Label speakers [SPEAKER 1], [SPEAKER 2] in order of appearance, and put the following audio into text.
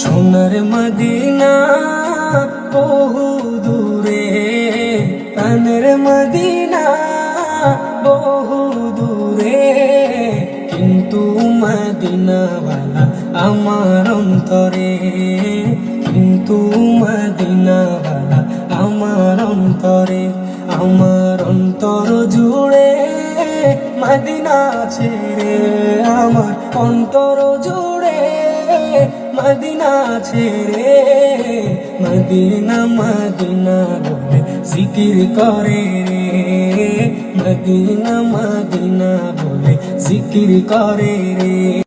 [SPEAKER 1] সোনার মদিনা বহু দূরে, প্রাণের মদিনা বহু দূরে। কিন্তু মদিনাওয়ালা আমার অন্তরে, কিন্তু মদিনাওয়ালা আমার অন্তরে, আমার অন্তর জুড়ে মদিনা ছেড়ে, আমার অন্তর জুড়ে মদিনা ছেড়ে মদিনা মদিনা বলে জিকির করে রে। মদিনা মদিনা বলে জিকির করে রে।